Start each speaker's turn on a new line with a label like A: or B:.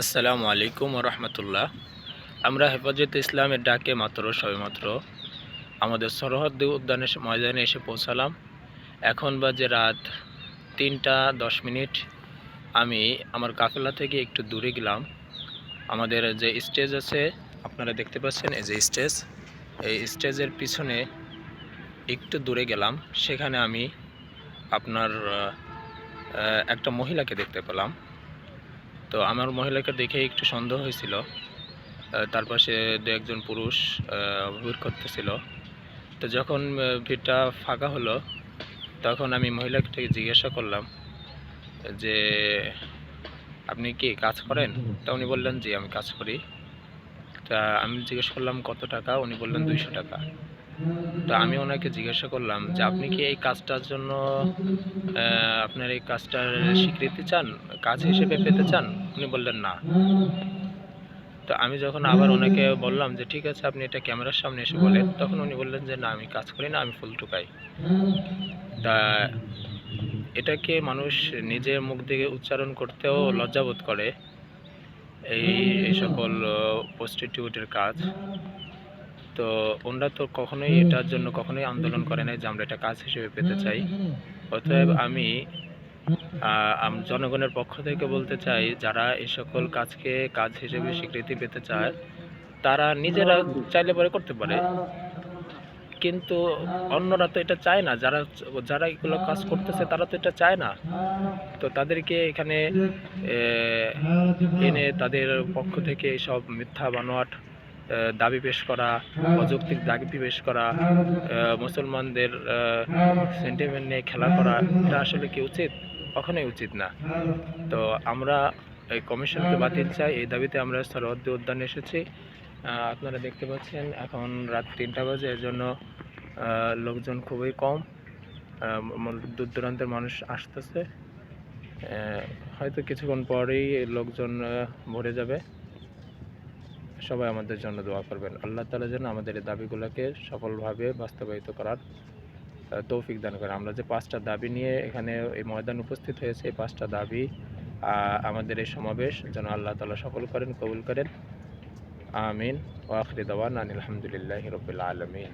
A: আসসালামু আলাইকুম ও রহমতুল্লাহ। আমরা হেফাজত ইসলামের ডাকে মাত্র সবেমাত্র আমাদের সরহদ্দি উদ্যানের ময়দানে এসে পৌঁছালাম। এখন বাজে রাত তিনটা দশ মিনিট। আমি আমার কাফেলা থেকে একটু দূরে গেলাম। আমাদের যে স্টেজ আছে, আপনারা দেখতে পাচ্ছেন এই যে স্টেজ। এই স্টেজের পিছনে একটু দূরে গেলাম। সেখানে আমি আপনার একটা মহিলাকে দেখতে পেলাম। তো আমার মহিলাকে দেখে একটু সন্দেহ হয়েছিল। তার পাশে দু একজন পুরুষ ভিড় করতেছিল। তো যখন ভিড়টা ফাঁকা হলো, তখন আমি মহিলাকে জিজ্ঞাসা করলাম যে, আপনি কি কাজ করেন? তা উনি বললেন, জি, আমি কাজ করি। তা আমি জিজ্ঞেস করলাম, কত টাকা? উনি বললেন, দুইশো টাকা। তো আমি ওনাকে জিজ্ঞাসা করলাম যে, আপনি কি এই কাজটার জন্য আপনার এই কাজটার স্বীকৃতি চান? কাজ হিসেবে পেতে চান? উনি বললেন, না। তো আমি যখন আবার ওনাকে বললাম যে, ঠিক আছে, আপনি এটা ক্যামেরার সামনে এসে বলেন। তখন উনি বললেন যে, না, আমি কাজ করি না, আমি ফুল টুকাই। তা এটাকে মানুষ নিজের মুখ থেকে উচ্চারণ করতেও লজ্জাবোধ করে, এই এই সকল প্রস্টিটিউটের কাজ। তো ওনারা তো কখনোই এটার জন্য কখনোই আন্দোলন করে নাই যে আমরা এটা কাজ হিসেবে পেতে চাই। অতএব আমি জনগণের পক্ষ থেকে বলতে চাই যারা এই সকল কাজকে কাজ হিসেবে স্বীকৃতি পেতে চায় তারা নিজেরা চাইলে পরে করতে পারে। কিন্তু অন্যরা তো এটা চায় না। যারা যারা এগুলো কাজ করতেছে তারা তো এটা চায় না। তো তাদেরকে এখানে আহ, এনে তাদের পক্ষ থেকে সব মিথ্যা বানোয়াট দাবি পেশ করা, অযৌক্তিক দাবি পেশ করা মুসলমানদের সেন্টিমেন্ট নিয়ে খেলা করা, এটা আসলে কি উচিত? কখনোই উচিত না। তো আমরা এই কমিশনকে বাতিল চাই। এই দাবিতে আমরা সরহদ্দি উদ্যানে এসেছি। আপনারা দেখতে পাচ্ছেন, এখন রাত তিনটা বাজে। এর জন্য লোকজন খুবই কম। দূর দূরান্তের মানুষ আসতেছে। হয়তো কিছুক্ষণ পরেই লোকজন ভরে যাবে। সবাই আমাদের জন্য দোয়া করবেন। আল্লাহ তালা যেন আমাদের এই দাবিগুলোকে সফলভাবে বাস্তবায়িত করার তৌফিক দান করে। আমরা যে পাঁচটা দাবি নিয়ে এখানে এই ময়দান উপস্থিত হয়েছে, এই পাঁচটা দাবি আমাদের এই সমাবেশ যেন আল্লাহ তালা সফল করেন, কবুল করেন। আমিন। ওয়াখরি দাওয়ান আলহামদুলিল্লাহ রবিল আলমিন।